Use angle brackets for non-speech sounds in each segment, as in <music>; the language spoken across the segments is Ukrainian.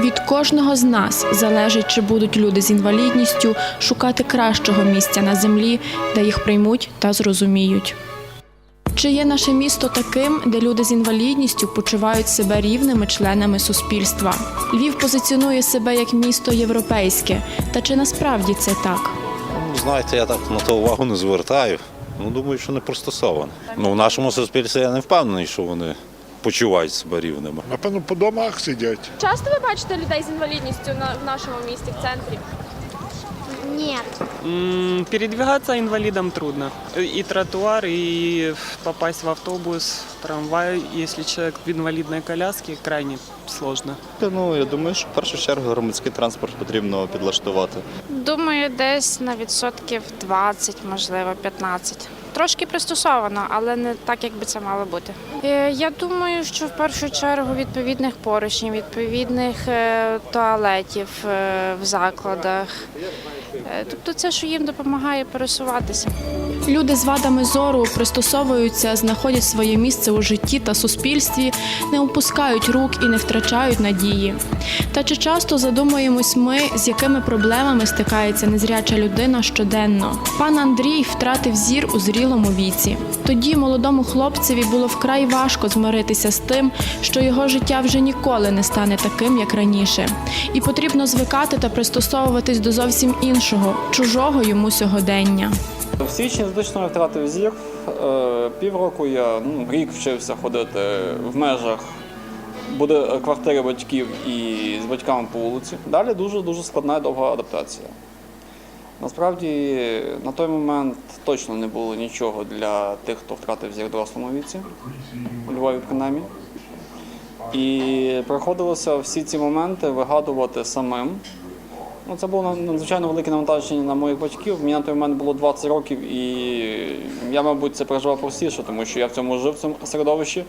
Від кожного з нас залежить, чи будуть люди з інвалідністю шукати кращого місця на землі, де їх приймуть та зрозуміють. Чи є наше місто таким, де люди з інвалідністю почувають себе рівними членами суспільства? Львів позиціонує себе як місто європейське. Та чи насправді це так? Ну, знаєте, я так на то увагу не звертаю. Ну, думаю, що не пристосовано. Ну, в нашому суспільстві я не впевнений, що вони почувають себе рівними. Напевно, по домах сидять. Часто ви бачите людей з інвалідністю на в нашому місті, в центрі? Нет. М, Передвигаться инвалидам трудно. И тротуар, и попасть в автобус, трамвай, если человек в инвалидной коляске, крайне сложно. Ну, я думаю, що в першу чергу громадський транспорт потрібно підлаштувати. Думаю, десь на відсотків 20, можливо, 15. Трошки пристосовано, але не так, як би це мало бути. Е, Я думаю, що в першу чергу відповідних поручнів, відповідних е, туалетів е, в закладах. Тобто це, що їм допомагає пересуватися. Люди з вадами зору пристосовуються, знаходять своє місце у житті та суспільстві, не опускають рук і не втрачають надії. Та чи часто задумуємось ми, з якими проблемами стикається незряча людина щоденно? Пан Андрій втратив зір у зрілому віці. Тоді молодому хлопцеві було вкрай важко змиритися з тим, що його життя вже ніколи не стане таким, як раніше, і потрібно звикати та пристосовуватись до зовсім іншого, чужого йому сьогодення. В січні звично я втратив зір. Е, Півроку я ну, рік вчився ходити в межах буде квартири батьків і з батьками по вулиці. Далі дуже дуже складна і довга адаптація. Насправді на той момент точно не було нічого для тих, хто втратив зір в дорослому віці, у Львові принаймні. І приходилося всі ці моменти вигадувати самим. Ну, це було надзвичайно велике навантаження на моїх батьків. Мені на той момент було 20 років, і я, мабуть, це переживав простіше, тому що я в цьому жив в цьому середовищі.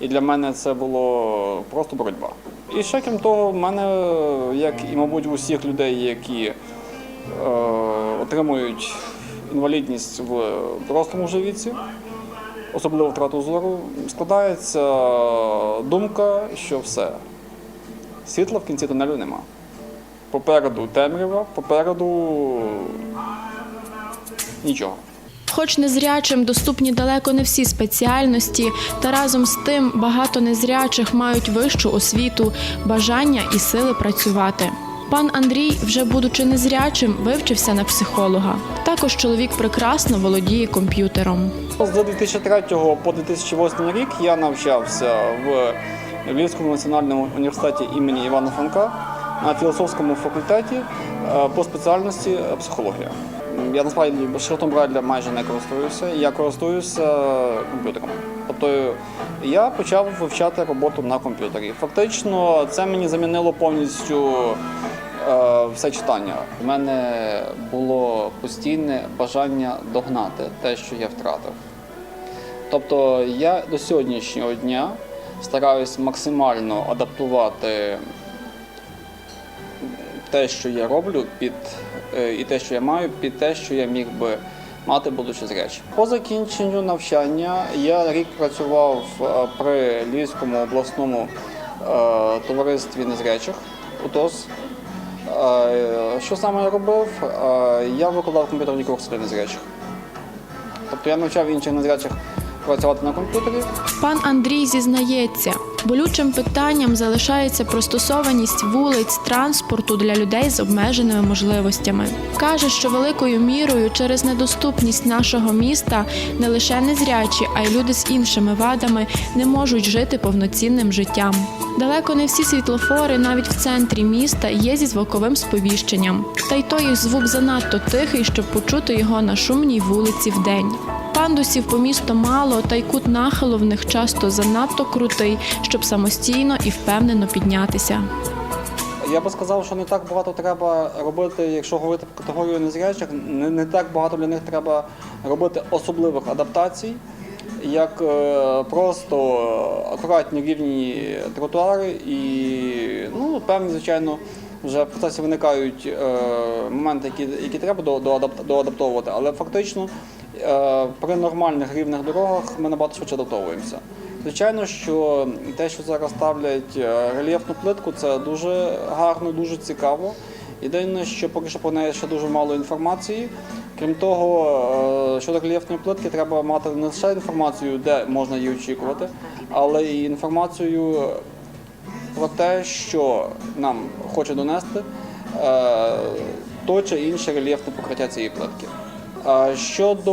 І для мене це було просто боротьба. І ще крім того, в мене, як і, мабуть, у всіх людей, які е, отримують інвалідність в дорослому вже віці, особливо втрату зору, складається думка, що все, світла в кінці тунелю нема. Попереду темрява, попереду нічого. Хоч незрячим доступні далеко не всі спеціальності, та разом з тим багато незрячих мають вищу освіту, бажання і сили працювати. Пан Андрій, вже будучи незрячим, вивчився на психолога. Також чоловік прекрасно володіє комп'ютером. З 2003 по 2008 рік я навчався в Львівському національному університеті імені Івана Франка на філософському факультеті е, по спеціальності е, психологія. Я насправді шрифтом Брайля майже не користуюся. Я користуюся комп'ютером. Тобто я почав вивчати роботу на комп'ютері. Фактично, це мені замінило повністю е, все читання. У мене було постійне бажання догнати те, що я втратив. Тобто я до сьогоднішнього дня стараюсь максимально адаптувати те, що я роблю, під е, і те, що я маю, під те, що я міг би мати, будучи зрячим. По закінченню навчання я рік працював е, при Львівському обласному е, товаристві незрячих УТОС. Що саме я робив? Я викладав комп'ютерні курси для незрячих. Тобто я навчав інших незрячих працювати на комп'ютері. Пан Андрій зізнається, болючим питанням залишається пристосованість вулиць, транспорту для людей з обмеженими можливостями. Каже, що великою мірою через недоступність нашого міста не лише незрячі, а й люди з іншими вадами не можуть жити повноцінним життям. Далеко не всі світлофори, навіть в центрі міста, є зі звуковим сповіщенням. Та й той звук занадто тихий, щоб почути його на шумній вулиці вдень. Пандусів по місту мало, та й кут нахилу в них часто занадто крутий, щоб самостійно і впевнено піднятися. Я би сказав, що не так багато треба робити, якщо говорити про категорію незрячих, не, не так багато для них треба робити особливих адаптацій, як е, просто акуратні рівні тротуари і ну, певні, звичайно, вже в процесі виникають е, моменти, які, які треба до, до, адап- доадаптовувати, але фактично при нормальних рівних дорогах ми набагато швидше адаптовуємося. Звичайно, що те, що зараз ставлять е, рельєфну плитку, це дуже гарно, дуже цікаво. Єдине, що поки що про неї ще дуже мало інформації. Крім того, е, щодо рельєфної плитки, треба мати не лише інформацію, де можна її очікувати, але і інформацію про те, що нам хоче донести е, то чи інше рельєфне покриття цієї плитки. Щодо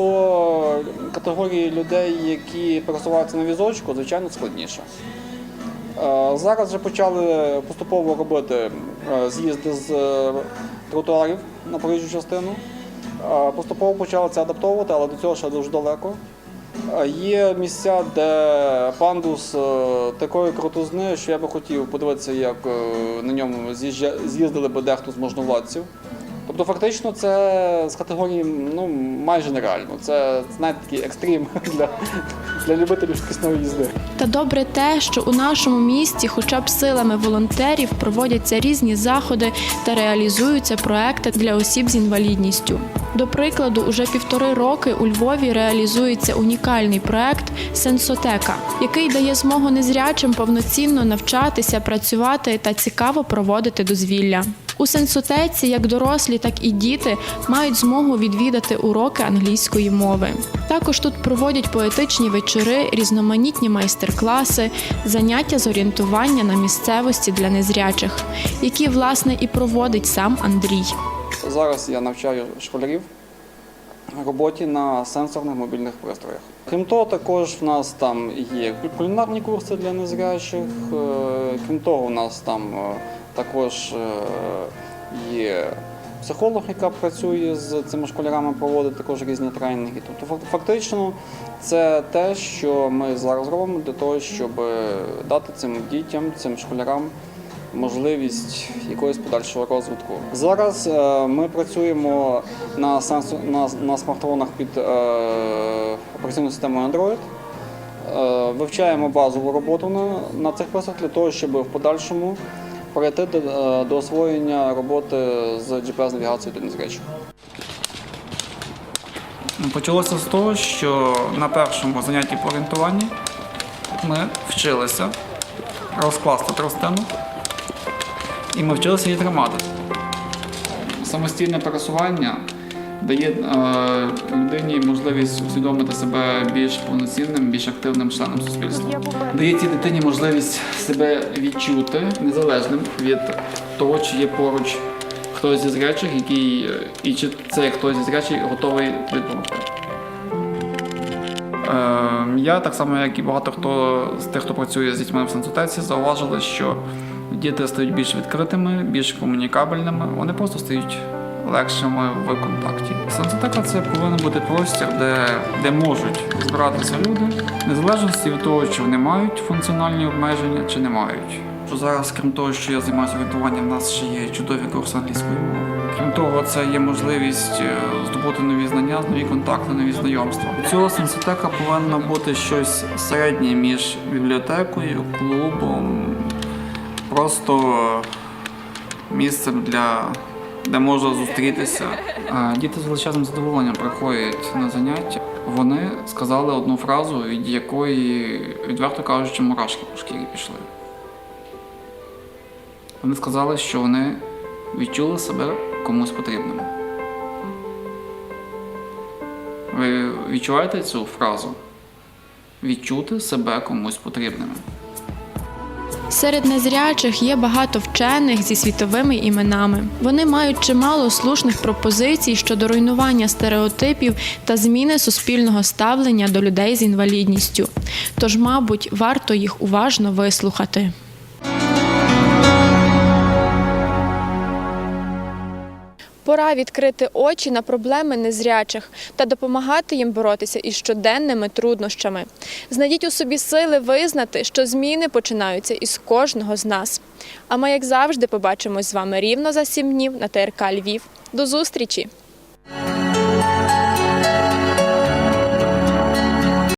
категорії людей, які пересуваються на візочку, звичайно, складніше. Е, Зараз вже почали поступово робити е, з'їзди з е, тротуарів на проїжджу частину. Поступово почали це адаптовувати, але до цього ще дуже далеко. Є місця, де пандус такої крутизни, що я би хотів подивитися, як на ньому з'їздили би дехто з можновладців. Тобто, фактично, це з категорії ну, майже нереально. Це знаєте, такий екстрім <laughs> для, для любителів швидкісної їзди. Та добре те, що у нашому місті, хоча б силами волонтерів, проводяться різні заходи та реалізуються проекти для осіб з інвалідністю. До прикладу, уже півтори роки у Львові реалізується унікальний проект Сенсотека, який дає змогу незрячим повноцінно навчатися, працювати та цікаво проводити дозвілля. У сенсотеці як дорослі, так і діти мають змогу відвідати уроки англійської мови. Також тут проводять поетичні вечори, різноманітні майстер-класи, заняття з орієнтування на місцевості для незрячих, які власне і проводить сам Андрій. Зараз я навчаю школярів роботі на сенсорних мобільних пристроях. Крім того, також в нас там є кулінарні курси для незрячих. е, Крім того, у нас там е, також е, є психолог, яка працює з цими школярами, проводить також різні тренінги. Тобто, фактично, це те, що ми зараз робимо для того, щоб дати цим дітям, цим школярам можливість якогось подальшого розвитку. Зараз е, ми працюємо на, сенсу, на, на смартфонах під е, операційною системою Android. Е, вивчаємо базову роботу на, на цих пристроях для того, щоб в подальшому перейти до, е, до освоєння роботи з GPS-навігацією для незрячих. Почалося з того, що на першому занятті по орієнтуванні ми вчилися розкласти тростину і ми вчилися її тримати. Самостійне пересування дає е, людині можливість усвідомити себе більш повноцінним, більш активним членом суспільства. Дає цій дитині можливість себе відчути незалежним від того, чи є поруч хтось зі зрячих, який і чи цей хтось зі зрячих готовий допомогти. Е, я так само, як і багато хто з тих, хто працює з дітьми в сенсотеці, зауважили, що діти стають більш відкритими, більш комунікабельними, вони просто стають легшими в контакті. Сенсотека це повинен бути простір, де, де можуть збиратися люди, незалежно від того, чи вони мають функціональні обмеження, чи не мають. Що зараз, крім того, що я займаюся орієнтуванням, в нас ще є чудові курси англійської мови. Крім того, це є можливість е, здобути нові знання, нові контакти, нові знайомства. У цього сенсотека повинна бути щось середнє між бібліотекою, клубом, просто місцем для де можна зустрітися. Діти з величезним задоволенням приходять на заняття. Вони сказали одну фразу, від якої, відверто кажучи, мурашки по шкірі пішли. Вони сказали, що вони відчули себе комусь потрібними. Ви відчуваєте цю фразу? Відчути себе комусь потрібними. Серед незрячих є багато вчених зі світовими іменами. Вони мають чимало слушних пропозицій щодо руйнування стереотипів та зміни суспільного ставлення до людей з інвалідністю. Тож, мабуть, варто їх уважно вислухати. Пора відкрити очі на проблеми незрячих та допомагати їм боротися із щоденними труднощами. Знайдіть у собі сили визнати, що зміни починаються із кожного з нас. А ми, як завжди, побачимось з вами рівно за сім днів на ТРК Львів. До зустрічі!